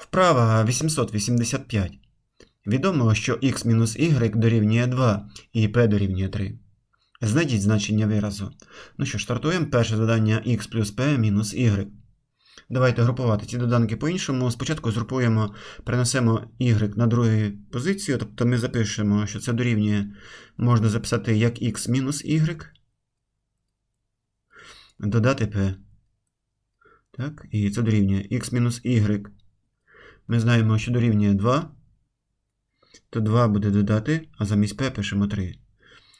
Вправа 885. Відомо, що x-y дорівнює 2 і p дорівнює 3. Знайдіть значення виразу. Ну що ж, стартуємо. Перше завдання x плюс p мінус y. Давайте групувати ці доданки по-іншому. Спочатку згрупуємо, перенесемо y на другу позицію, тобто ми запишемо, що це дорівнює, можна записати як x мінус y, додати p. Так, і це дорівнює x мінус y. Ми знаємо, що дорівнює 2, то 2 буде додати, а замість p пишемо 3.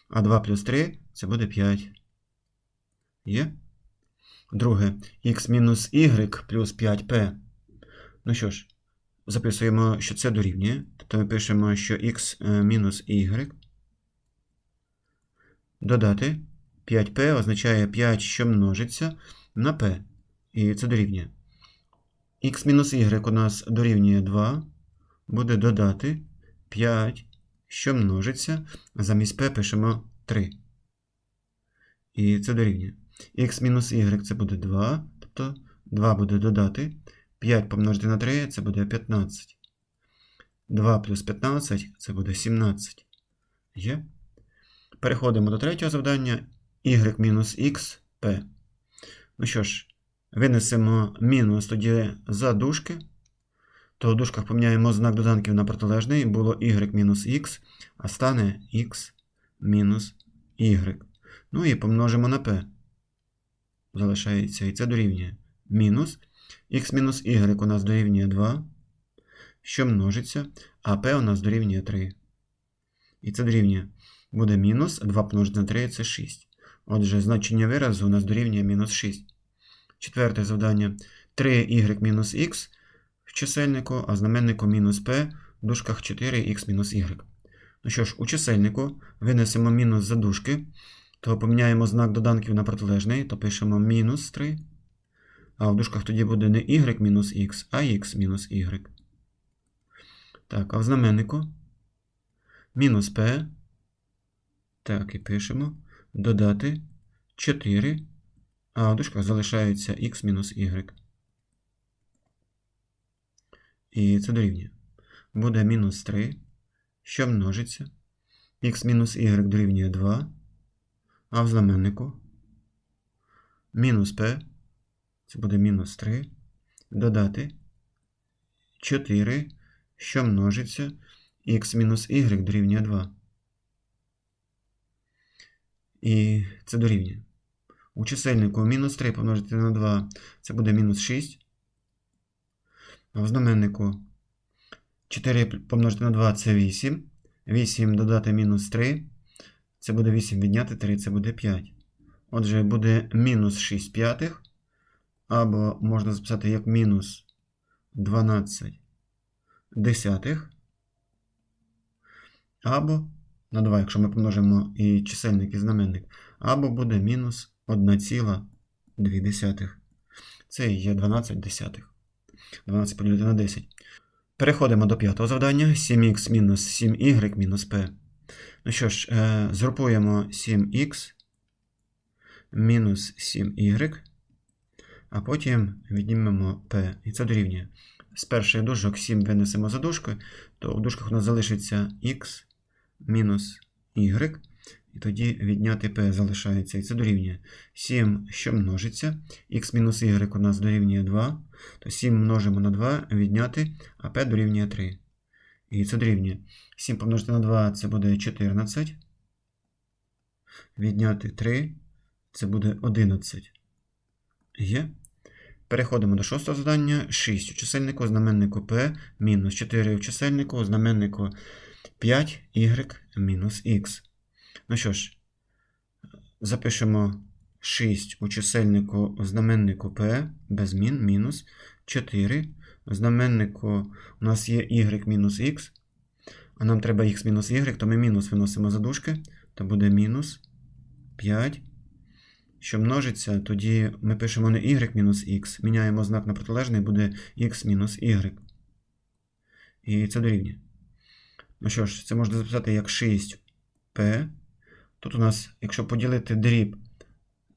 А 2 плюс 3 це буде 5. Є? Друге, x мінус y плюс 5p. Ну що ж, записуємо, що це дорівнює. Тобто ми пишемо, що x е, мінус y додати 5p означає 5, що множиться на p. І це дорівнює. X мінус y у нас дорівнює 2, буде додати 5, що множиться, замість p пишемо 3. І це дорівнює. x мінус y це буде 2, тобто 2 буде додати. 5 помножити на 3 це буде 15. 2 плюс 15 це буде 17. Є? Переходимо до третього завдання. y мінус x p. Ну що ж, винесемо мінус тоді за дужки. То в дужках поміняємо знак доданків на протилежний. Було y мінус x, а стане x мінус y. Ну і помножимо на p. Залишається, і це дорівнює мінус. x мінус y у нас дорівнює 2, що множиться, а p у нас дорівнює 3. І це дорівнює. Буде мінус 2 помножити на 3 це 6. Отже, значення виразу у нас дорівнює мінус 6. Четверте завдання. 3y мінус х в чисельнику, а знаменнику мінус p в дужках 4х-y. Ну що ж, у чисельнику винесемо мінус за дужки, то поміняємо знак доданків на протилежний, то пишемо мінус 3. А в дужках тоді буде не y мінус х, а х мінус y. Так, а в знаменнику мінус p. Так, і пишемо. Додати 4. А в дужках залишається х мінус y. І це дорівнює. Буде мінус 3, що множиться. х мінус y дорівнює 2. А в знаменнику мінус p, це буде мінус 3. Додати 4, що множиться. х мінус y дорівнює 2. І це дорівнює. У чисельнику мінус 3 помножити на 2 це буде мінус 6. А в знаменнику 4 помножити на 2 це 8. 8 додати мінус 3. Це буде 8 відняти 3, це буде 5. Отже, буде мінус 6 п'ятих. Або можна записати як мінус 12 десятих. Або на 2, якщо ми помножимо і чисельник, і знаменник, або буде мінус 1,2. Це є 12 десятих. 12 поділити на 10. Переходимо до п'ятого завдання. 7х мінус 7y мінус p. Ну що ж, е, згрупуємо 7х мінус 7y, а потім віднімемо p. І це дорівнює. З перших дужок 7 винесемо за дужки, то в дужках у нас залишиться х мінус y. І тоді відняти p залишається. І це дорівнює 7, що множиться. х мінус y у нас дорівнює 2. То 7 множимо на 2, відняти, а p дорівнює 3. І це дорівнює. 7 помножити на 2 це буде 14. Відняти 3 це буде 11. Є. Переходимо до шостого завдання. 6 у чисельнику, знаменнику p мінус 4 у чисельнику, знаменнику 5y мінус х. Ну що ж, запишемо 6 у чисельнику у знаменнику p без змін мінус 4. У знаменнику у нас є y мінус х, а нам треба x мінус y, то ми мінус виносимо за дужки, то буде мінус 5. Що множиться, тоді ми пишемо не y мінус х, міняємо знак на протилежний, буде x мінус y. І це дорівнює. Ну що ж, це можна записати як 6p. Тут у нас, якщо поділити дріб,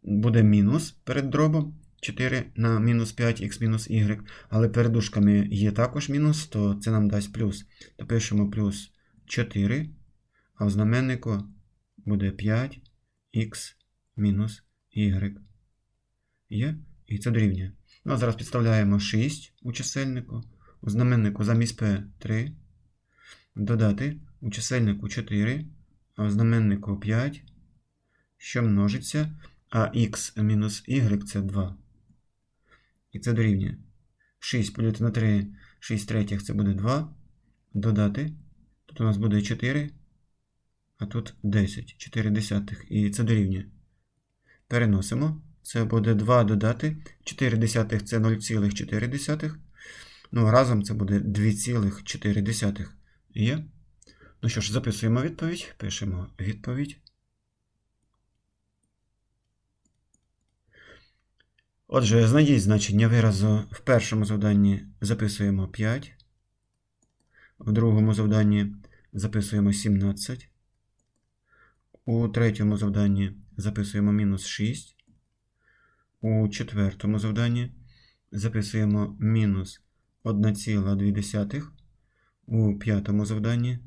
буде мінус перед дробом, 4 на мінус 5 х мінус y, але перед дужками є також мінус, то це нам дасть плюс. То пишемо плюс 4, а в знаменнику буде 5 х мінус y. Є? І це дорівнює. Ну, а зараз підставляємо 6 у чисельнику. У знаменнику замість p 3. Додати у чисельнику 4, а в знаменнику 5, що множиться, а х мінус y це 2. І це дорівнює. 6 поділити на 3, 6 третіх це буде 2. Додати. Тут у нас буде 4, а тут 10, 4 десятих. І це дорівнює. Переносимо. Це буде 2 додати. 4 десятих це 0,4. Ну, разом це буде 2,4. Є? Ну що ж, записуємо відповідь. Пишемо відповідь. Отже, знайдіть значення виразу в першому завданні записуємо 5. В другому завданні записуємо 17. У третьому завданні записуємо мінус 6. У четвертому завданні записуємо мінус 1,2. У п'ятому завданні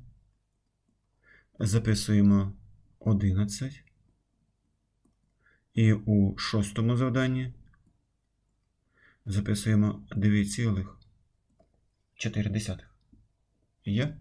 записуємо 11. І у шостому завданні записуємо 9,4. Є?